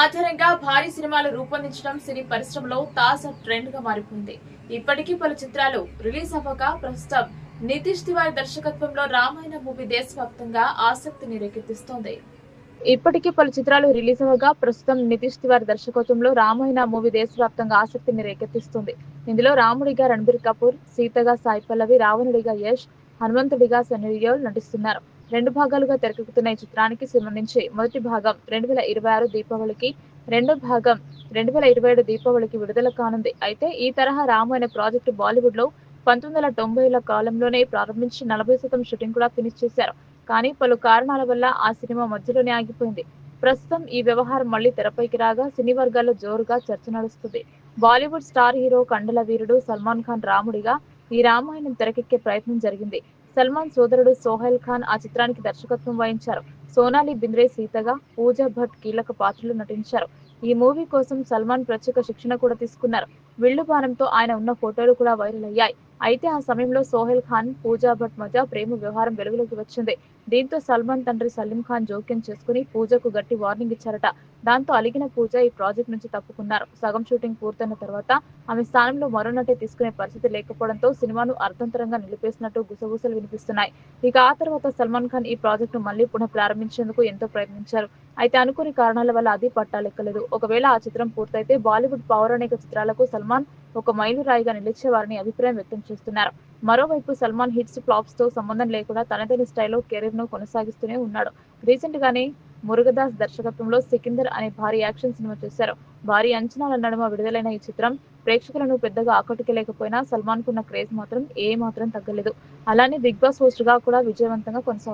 ఆధారంగా భారీ సినిమాలు రూపొందించడం సినీ పరిశ్రమలో తాజా ట్రెండ్గా మారిపోయింది. ఇప్పటికీ పలు చిత్రాలు రిలీజ్ అవ్వగా ప్రస్తుతం నితీష్ తివారి దర్శకత్వంలో రామాయణ మూవీ దేశవ్యాప్తంగా ఆసక్తిని రేకెత్తిస్తోంది. ఇప్పటికీ పలు చిత్రాలు రిలీజ్ అవ్వగా ప్రస్తుతం నితీష్ తివారి దర్శకత్వంలో రామాయణ మూవీ దేశవ్యాప్తంగా ఆసక్తిని రేకెత్తిస్తుంది. ఇందులో రాముడిగా రణబీర్ కపూర్ సీతగా సాయి పల్లవి రావణుడిగా యష్ హనుమంతుడిగా సన్నీ నటిస్తున్నారు. రెండు భాగాలుగా తెరకెక్కుతున్న ఈ చిత్రానికి సంబంధించి మొదటి భాగం రెండు వేల ఇరవై ఆరు దీపావళికి రెండో భాగం రెండు వేల ఇరవై ఏడు దీపావళికి విడుదల కానుంది. అయితే ఈ తరహా రాము అనే ప్రాజెక్టు బాలీవుడ్లో పంతొమ్మిది వందల తొంభైల కాలంలోనే ప్రారంభించి నలభై శాతం షూటింగ్ కూడా ఫినిష్ చేశారు. కానీ పలు కారణాల వల్ల ఆ సినిమా మధ్యలోనే ఆగిపోయింది. ప్రస్తుతం ఈ వ్యవహారం మళ్ళీ తెరపైకి రాగా సినీ వర్గాల్లో జోరుగా చర్చ నడుస్తుంది. బాలీవుడ్ స్టార్ హీరో కండల వీరుడు సల్మాన్ ఖాన్ రాముడిగా ఈ రామాయణం తెరకెక్కే ప్రయత్నం జరిగింది. సల్మాన్ సోదరుడు సోహెల్ ఖాన్ ఆ చిత్రానికి దర్శకత్వం వహించారు. సోనాలి బింద్రే సీతగా పూజా భట్ కీలక పాత్రలు నటించారు. ఈ మూవీ కోసం సల్మాన్ ప్రత్యేక శిక్షణ కూడా తీసుకున్నారు. విల్లు బాణంతో ఆయన ఉన్న ఫోటోలు కూడా వైరల్ అయ్యాయి. అయితే ఆ సమయంలో సోహెల్ ఖాన్ పూజా భట్ మధ్య ప్రేమ వ్యవహారం వెలుగులోకి వచ్చింది. దీంతో సల్మాన్ తండ్రి సలీం ఖాన్ జోక్యం చేసుకుని పూజకు గట్టి వార్నింగ్ ఇచ్చారట. దాంతో అలిగిన పూజ ఈ ప్రాజెక్ట్ నుంచి తప్పుకున్నారు. సగం షూటింగ్ పూర్తయిన తర్వాత ఆమె స్థానంలో మరో నటి తీసుకునే పరిస్థితి లేకపోవడంతో సినిమాను అర్థంతరంగా నిలిపేసినట్టు గుసగుసలు వినిపిస్తున్నాయి. ఇక ఆ తర్వాత సల్మాన్ ఖాన్ ఈ ప్రాజెక్టును మళ్ళీ పునః ప్రారంభించేందుకు ఎంతో ప్రయత్నించారు. అయితే అనుకోని కారణాల వల్ల అది పట్టాలెక్కలేదు. ఒకవేళ ఆ చిత్రం పూర్తయితే బాలీవుడ్ పౌరాణిక చిత్రాలకు సల్మాన్ ఒక మైలురాయిగా నిలిచేవారని అభిప్రాయం వ్యక్తం చేస్తున్నారు. మరోవైపు సల్మాన్ హిట్స్ ఫ్లాప్స్తో సంబంధం లేకుండా తనదైన స్టైల్లో కెరీర్ను కొనసాగిస్తూనే ఉన్నాడు. రీసెంట్ గానే మురుగదాస్ దర్శకత్వంలో సికిందర్ అనే భారీ యాక్షన్ సినిమా చేశారు. భారీ అంచనాల నడుమ విడుదలైన ఈ చిత్రం ప్రేక్షకులను పెద్దగా ఆకట్టుకోలేకపోయినా సల్మాన్ కున్న క్రేజ్ మాత్రం ఏ మాత్రం తగ్గలేదు. అలానే బిగ్ బాస్ హోస్ట్గా కూడా విజయవంతంగా కొనసాగుతుంది.